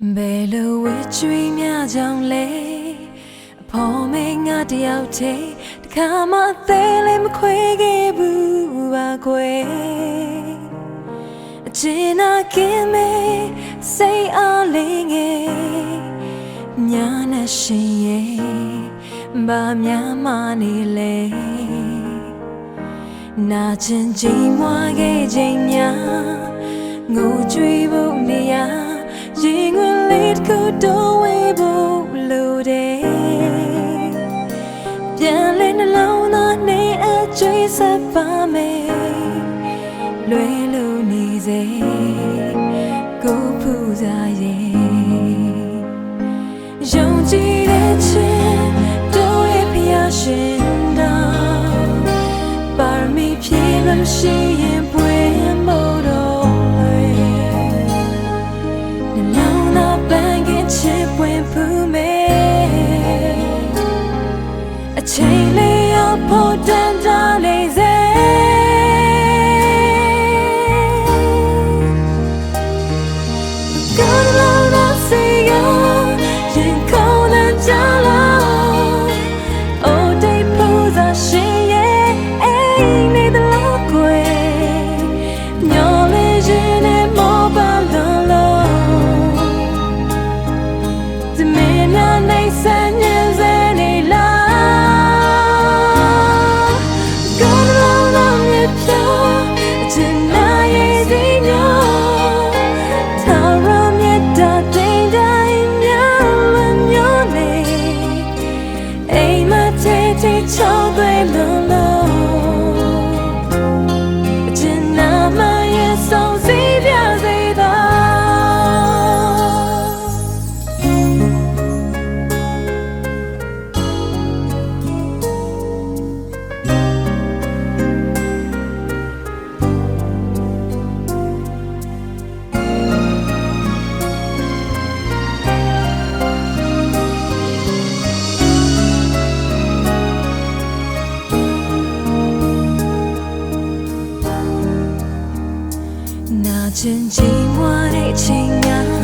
ဘယ်လိုဝေချွေများကြောင့်လဲအဖော်မေငါတယောက်တည်းတခါမှသေးလည်းမခွေခဲ့ဘူးပါကွယ်အချင်နာကင်းမေစိတ်အားလေးငယ်ညာနဲ့ရှင်ရဲ့ဘာများမနေလဲနာချင်ချိန်မွားခဲ့ချိန်များငိုကြွေးဖို့နေရာ ရင်ဝင်လေးတစ်ခုတော့ဝေးဖို့လိုတယ်ပြန်လဲနှလုံးသားနဲ့အကျွေးဆက်ပါမယ်လွယ်လို့နေစေကိုဖူးစားရဲ့ယုံကြည်တဲ့ချင်းတို့ရဲ့ဖျားရှင်တော်ပါရမီဖြည့်လို့ရှိ မယ် 那间寂寞的青雅。